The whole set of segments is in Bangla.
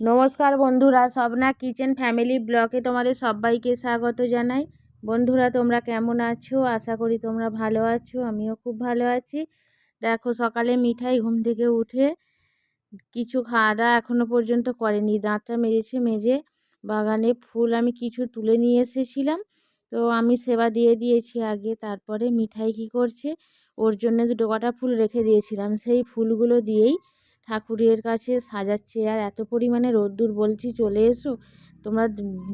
নমস্কার বন্ধুরা, স্বপ্না কিচেন ফ্যামিলি ব্লকে তোমাদের সবাইকে স্বাগত জানাই। বন্ধুরা, তোমরা কেমন আছো? আশা করি তোমরা ভালো আছো, আমিও খুব ভালো আছি। দেখো, সকালে মিঠাই ঘুম থেকে উঠে কিছু খাওয়া দাওয়া এখনও পর্যন্ত করেনি। দাঁতটা মেজেছে, মেজে বাগানে ফুল আমি কিছু তুলে নিয়ে এসেছিলাম। তো আমি সেবা দিয়ে দিয়েছি আগে, তারপরে মিঠাই কী করছে, ওর জন্য দুটো কটা ফুল রেখে দিয়েছিলাম। সেই ফুলগুলো দিয়েই ঠাকুরের কাছে সাজাচ্ছে। আর এত পরিমাণে রোদ্দুর বলছি, চলে এসো। তোমরা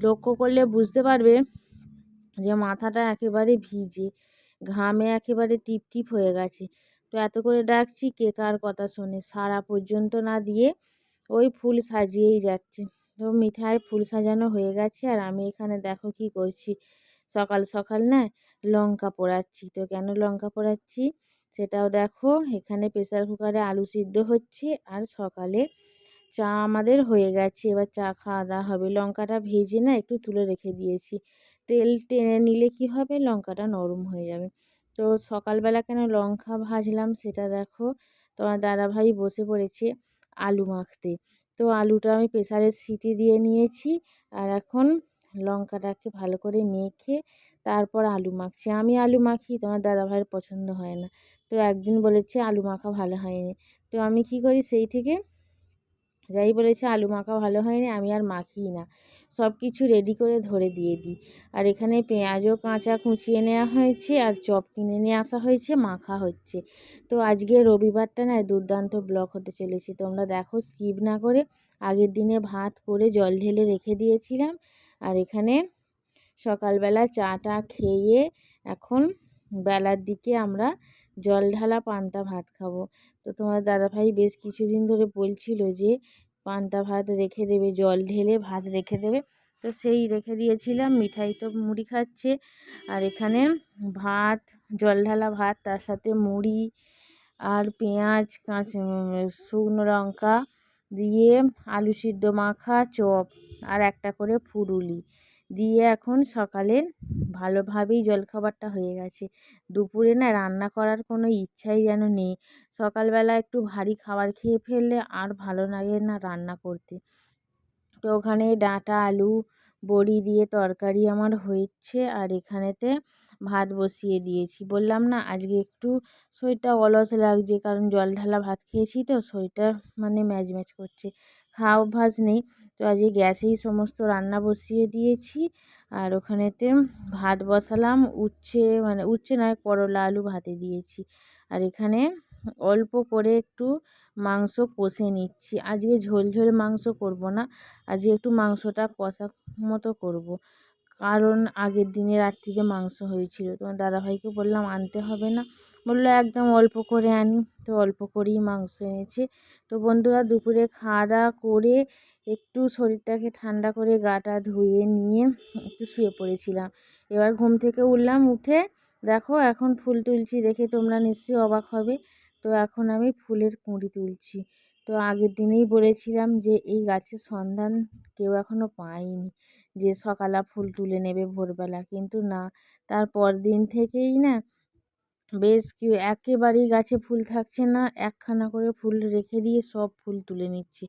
লক্ষ্য করলে বুঝতে পারবে যে মাথাটা একেবারে ভিজে, ঘামে একেবারে টিপ টিপ হয়ে গেছে। তো এত করে ডাকছি কে কার কথা শোনে? সারা পর্যন্ত না দিয়ে ওই ফুল সাজিয়েই যাচ্ছে। তো মিঠাই ফুল সাজানো হয়ে গেছে আর আমি এখানে দেখো কি করছি। সকাল সকাল না লঙ্কা পোড়াচ্ছি। তো কেন লঙ্কা পোড়াচ্ছি? সেটাও দেখো, এখানে প্রেসার কুকারে আলু সিদ্ধ হচ্ছে আর সকালে চা আমাদের হয়ে গেছে। এবার চা খাওয়া দাওয়া হবে। লঙ্কাটা ভেজে না একটু তুলে রেখে দিয়েছি। তেল টেনে নিলে কি হবে? লঙ্কাটা নরম হয়ে যাবে। তো সকালবেলা কেন লঙ্কা ভাজলাম সেটা দেখো। তোমার দাদাভাই বসে পড়েছে আলু মাখতে। তো আলুটা আমি প্রেসারের সিটি দিয়ে নিয়েছি আর এখন লঙ্কাটাকে ভালো করে মেখে তারপর আলু মাখছি। আমি আলু মাখি, তোমার দাদাভাইয়ের পছন্দ হয় না। তো একদিন বলেছে আলু মাখা ভালো হয়নি। তো আমি কি করি সেই থেকে যাই বলেছে আলু মাখা ভালো হয়নি, আমি আর মাখি না। সব কিছু রেডি করে ধরে দিয়ে দিই। আর এখানে পেঁয়াজও কাঁচা কুচিয়ে নেওয়া হয়েছে আর চপ কিনে নিয়ে আসা হয়েছে, মাখা হচ্ছে। তো আজকে রবিবারটা না দুর্দান্ত ব্লক হতে চলেছে। তোমরা দেখো স্কিপ না করে আগের দিনে ভাত করে জল ঢেলে রেখে দিয়েছিলাম। আর এখানে সকালবেলা চাটা খেয়ে এখন বেলার দিকে আমরা জল ঢালা পান্তা ভাত খাব। তো তোমার দাদাভাই বেশ কিছুদিন ধরে বলছিল যে, পান্তা ভাত রেখে দেবে, জল ঢেলে ভাত রেখে দেবে। তো সেই রেখে দিয়েছিলাম, মিঠাই তো মুড়ি খাচ্ছে। আর এখানে ভাত, জল ঢালা ভাত, তার সাথে মুড়ি আর পেঁয়াজ, কাঁচা শুকনো লঙ্কা দিয়ে আলু সিদ্ধ মাখা, চপ আর একটা করে ফুরুলি। দিয়ে এখন সকালের ভালোভাবেই জলখাবারটা হয়ে গেছে। দুপুরে না রান্না করার কোনো ইচ্ছাই যেন নেই। সকালবেলা একটু ভারী খাবার খেয়ে ফেললে আর ভালো লাগে না রান্না করতে। তো ওখানে ডাঁটা, আলু, বড়ি দিয়ে তরকারি আমার হয়েছে আর এখানেতে ভাত বসিয়ে দিয়েছি। বললাম না, আজকে একটু শরীরটা অলস লাগছে কারণ জল ঢালা ভাত খেয়েছি তো শরীরটা মানে ম্যাজ ম্যাজ করছে। খাওয়া অভ্যাস নেই। তো আজকে গ্যাসেই সমস্ত রান্না বসিয়ে দিয়েছি। আর ওখানেতে ভাত বসালাম, উচ্ছে মানে উচ্ছে নয়, করলা আলু ভাতে দিয়েছি। আর এখানে অল্প করে একটু মাংস কষে নিচ্ছি। আজকে ঝোল ঝোল মাংস করব না, আজকে একটু মাংসটা কষা মতো করব। কারণ আগের দিনে রাত্রিতে মাংস হয়েছিল। তোমার দাদাভাইকে বললাম, আনতে হবে না। বলল, একদম অল্প করে আনি। তো অল্প করেই মাংস এনেছে। তো বন্ধুরা, দুপুরে খাওয়া দাওয়া করে একটু শরীরটাকে ঠান্ডা করে গাটা ধুয়ে নিয়ে একটু শুয়ে পড়েছিলাম। এবার ঘুম থেকে উঠলাম, উঠে দেখো এখন ফুল তুলছি দেখে তোমরা নিশ্চয়ই অবাক হবে। তো এখন আমি ফুলের কুঁড়ি তুলছি। তো আগের দিনেই বলেছিলাম যে এই গাছের সন্ধান কেউ এখনও পায়নি যে সকালা ফুল তুলে নেবে ভোরবেলা। কিন্তু না তারপর দিন থেকেই না বেশ কি একেবারেই গাছে ফুল থাকছে না, একখানা করে ফুল রেখে দিয়ে সব ফুল তুলে নিচ্ছি।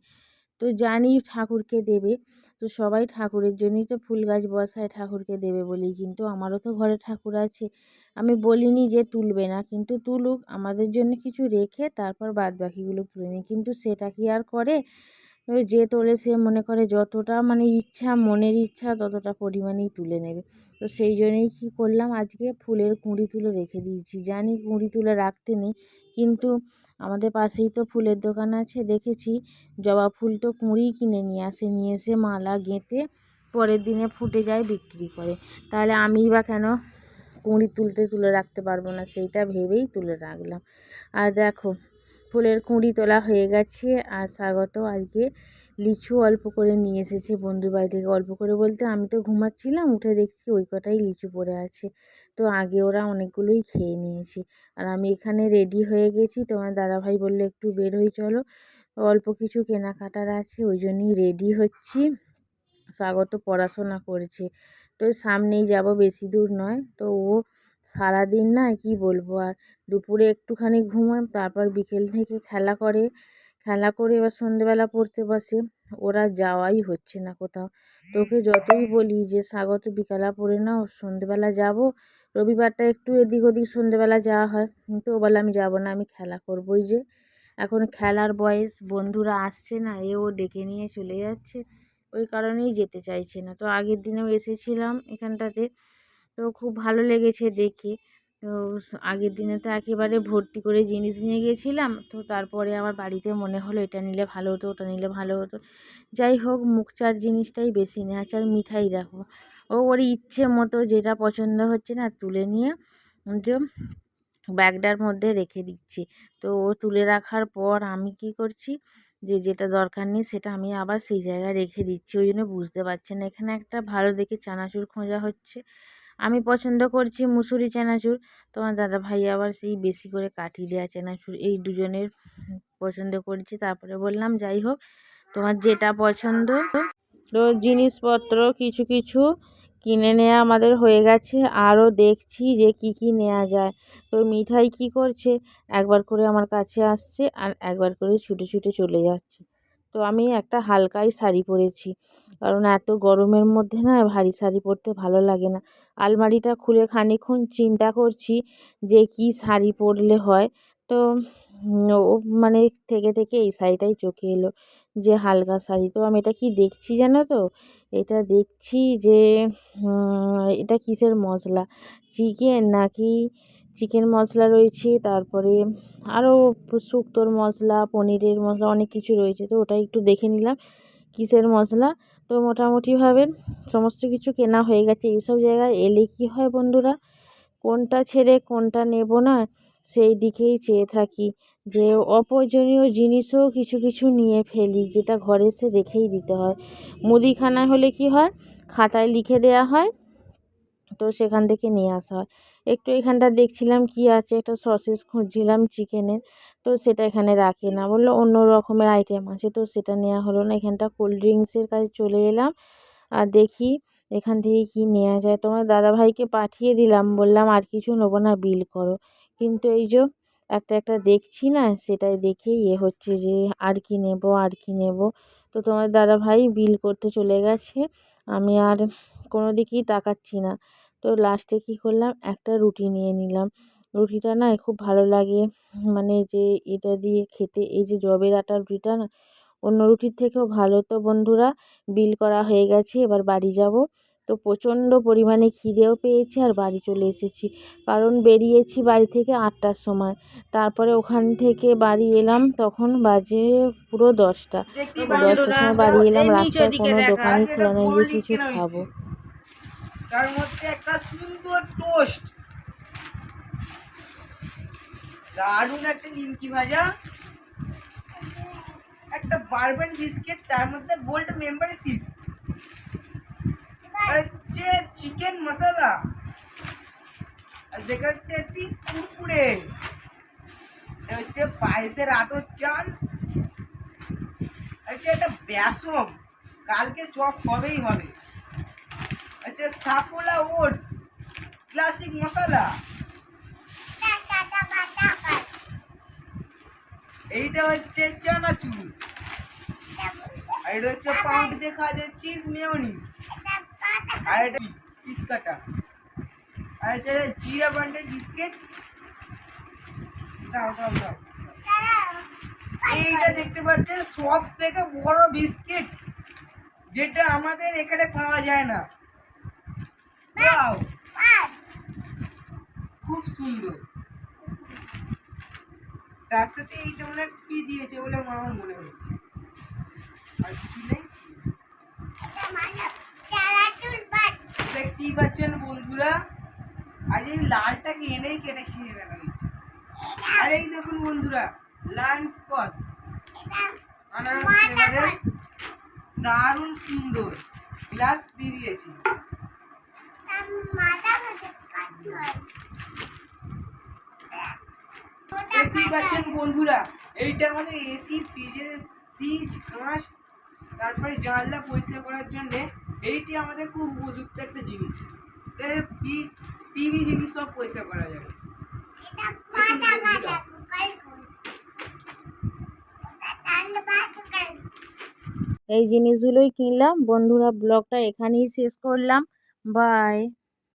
তো জানি ঠাকুরকে দেবে। তো সবাই ঠাকুরের জন্যই তো ফুল গাছ বসায় ঠাকুরকে দেবে বলেই। কিন্তু আমারও তো ঘরে ঠাকুর আছে। আমি বলিনি যে তুলবে না, কিন্তু তুলুক। আমাদের জন্য কিছু রেখে তারপর বাদ বাকিগুলো তুলে নিই। কিন্তু সেটা কি আর করে? যে তোলে সে মনে করে যতটা মানে ইচ্ছা, মনের ইচ্ছা, ততটা পরিমাণেই তুলে নেবে। তো সেই জন্যই কী করলাম? আজকে ফুলের কুঁড়ি তুলে রেখে দিয়েছি। জানি কুঁড়ি তুলে রাখতে নেই, কিন্তু আমাদের পাশেই তো ফুলের দোকান আছে, দেখেছি। জবা ফুল তো কুঁড়িই কিনে নিয়ে আসে, নিয়ে এসে মালা গেঁথে পরের দিনে ফুটে যায় বিক্রি করে। তাহলে আমি বা কেন কুঁড়ি তুলতে তুলে রাখতে পারব না? সেইটা ভেবেই তুলে রাখলাম। আর দেখো, ফুলের কুঁড়ি তোলা হয়ে গেছে। আর স্বাগত, আজকে লিচু অল্প করে নিয়ে এসেছে বন্ধুর বাড়ি থেকে। অল্প করে বলতে আমি তো ঘুমাচ্ছিলাম, উঠে দেখছি ওই কটাই লিচু পড়ে আছে। তো আগে ওরা অনেকগুলোই খেয়ে নিয়েছে। আর আমি এখানে রেডি হয়ে গেছি। তোমার দাদাভাই বলল একটু বের হয়ে চলো। অল্প কিছু কেনাকাটার আছে, ওই জন্যই রেডি হচ্ছি। স্বাগত পড়াশোনা করছে। তো সামনেই যাব, বেশি দূর নয়। তো ও সারাদিন না, কি বলব, আর দুপুরে একটুখানি ঘুমায়, তারপর বিকেল থেকে খেলা করে। খেলা করে এবার সন্ধেবেলা পড়তে বসে। ওরা যাওয়াই হচ্ছে না কোথাও। তোকে যতই বলি যে, স্বাগত, বিকালে পড়ে নাও, সন্ধেবেলা যাব। রবিবারটা একটু এদিক ওদিক সন্ধেবেলা যাওয়া হয়। কিন্তু ও বলে আমি যাব না, আমি খেলা করবোই যে। এখন খেলার বয়স, বন্ধুরা আসছে না এও ডেকে নিয়ে চলে যাচ্ছে। ওই কারণেই যেতে চাইছে না। তো আগের দিনেও এসেছিলাম এখানটাতে, তো খুব ভালো লেগেছে দেখে। তো আগের দিনে তো একেবারে ভর্তি করে জিনিস নিয়ে গিয়েছিলাম তো তারপরে আমার বাড়িতে মনে হলো এটা নিলে ভালো হতো, ওটা নিলে ভালো হতো। যাই হোক, মুখচার জিনিসটাই বেশি নেওয়া আর মিঠাই দেখো। ও ওর ইচ্ছে মতো যেটা পছন্দ হচ্ছে না তুলে নিয়ে ব্যাগটার মধ্যে রেখে দিচ্ছি। তো ও তুলে রাখার পর আমি কি করছি যে যেটা দরকার নেই সেটা আমি আবার সেই জায়গায় রেখে দিচ্ছি। ওই জন্য বুঝতে পারছে না, এখানে একটা ভালো দেখে চানাচুর খোঁজা হচ্ছে। আমি পছন্দ করছি মুসুরি চানাচুর, তোমার দাদা ভাই আবার সেই বেশি করে কাঠি দেওয়া চানাচুর, এই দুজনের পছন্দ করছি। তারপরে বললাম, যাই হোক, তোমার যেটা পছন্দ, তো জিনিসপত্র, কিছু কিছু কিনে নেওয়া আমাদের হয়ে গেছে। আরও দেখছি যে কি কি নেওয়া যায়। তো মিঠাই কি করছে? একবার করে আমার কাছে আসছে আর একবার করে ছুটে ছুটে চলে যাচ্ছে। তো আমি একটা হালকাই শাড়ি পরেছি। কারণ এত গরমের মধ্যে না ভারী শাড়ি পরতে ভালো লাগে না। আলমারিটা খুলে খানিক্ষণ চিন্তা করছি যে কি শাড়ি পরলে হয়। তো ও মানে থেকে থেকে এই শাড়িটাই চোখে এলো। যে হালকা শাড়ি। তো আমি এটা কি দেখছি জানো তো? এটা দেখছি যে এটা কিসের মশলা চিকেন নাকি চিকেন মশলা রয়েছে, তারপরে আরও শুক্তোর মশলা পনিরের মশলা অনেক কিছু রয়েছে। তো ওটা একটু দেখে নিলাম কিসের মশলা তো মোটামুটিভাবে সমস্ত কিছু কেনা হয়ে গেছে। এইসব জায়গায় এলে কি হয় বন্ধুরা? কোনটা ছেড়ে কোনটা নেব না? সেই দিকেই চেয়ে থাকি যে অপ্রয়োজনীয় জিনিসও কিছু কিছু নিয়ে ফেলি, যেটা ঘরে এসে রেখেই দিতে হয়। মুদিখানা হলে কি হয়? খাতায় লিখে দেওয়া হয়, তো সেখান থেকে নিয়ে আসা হয়। একটু এখানটা দেখছিলাম কি আছে, একটা সসেস খুঁজছিলাম চিকেনের, তো সেটা এখানে রাখে না। বলল অন্য রকমের আইটেম আছে, তো সেটা নেওয়া হলো না। এখানটা কোল্ড ড্রিঙ্কসের কাছে চলে এলাম, আর দেখি এখান থেকে কি নেওয়া যায়। তোমার দাদাভাইকে পাঠিয়ে দিলাম, বললাম আর কিছু নেব না বিল করো। কিন্তু এই যে একটা একটা দেখছি না, সেটাই দেখেই ইয়ে হচ্ছে যে আর কি নেব, আর কি নেব। তো তোমার দাদা ভাই বিল করতে চলে গেছে, আমি আর কোনো দিকেই তাকাচ্ছি না। তো লাস্টে কী করলাম, একটা রুটি নিয়ে নিলাম। রুটিটা না খুব ভালো লাগে মানে যে এটা দিয়ে খেতে, এই যে জবের আটার রুটিটা না, অন্য রুটির থেকেও ভালো। তো বন্ধুরা বিল করা হয়ে গেছে, এবার বাড়ি যাব। তো প্রচণ্ড পরিমাণে খিদেও পেয়েছে আর বাড়ি চলে এসেছি। কারণ বেরিয়েছি বাড়ি থেকে আটটার সময়। তারপরে ওখান থেকে বাড়ি এলাম তখন বাজে পুরো দশটা। দশটার সময় বাড়ি এলাম রাস্তায় কোনো দোকানই খোলা নেই যে কিছু খাব। তার মধ্যে একটা সুন্দর টোস্ট। দারুণ একটা নিমকি ভাজা। একটা বারবেন বিস্কিট তার মধ্যে গোল্ড মেম্বারশিপ। হচ্ছে চিকেন মশলা আর দেখা হচ্ছে একটি কুরকুরে। হচ্ছে পায়েসের আতর চাল। হচ্ছে একটা বেসম কালকে চপ হবেই হবে। হচ্ছে সাফোলা ওটস। ক্লাসিক মশলা। এইটা হচ্ছে চানাচুর। আর এটা হচ্ছে পাউড দেখা যায় চিজ মেয়নিজ। সব থেকে বড় বিস্কিট, যেটা আমাদের এখানে পাওয়া যায় না। খুব সুন্দর। তার সাথে এইটা মনে কি দিয়েছে বলে আমার মনে হচ্ছে। আর কিছু নেই? দেখতেই পাচ্ছেন বন্ধুরা? আজ এই লালটাকে এনেই কেটে খেয়ে হয়েছে আর এই দেখুন বন্ধুরা লাঞ্চ কস দারুণ সুন্দর। গ্লাস দেখতেই পাচ্ছেন বন্ধুরা, এইটা আমাদের এসি ফ্রিজের ফ্রিজ কাঁচ তারপরে জানলা পরিষ্কার করার জন্যে এইটি আমাদের খুব উপযুক্ত একটা জিনিস। টিভি জিনিস সব পয়সা করা যাবে। এই জিনিসগুলোই কিনলাম। বন্ধুরা ব্লগটা এখানেই শেষ করলাম। বাই।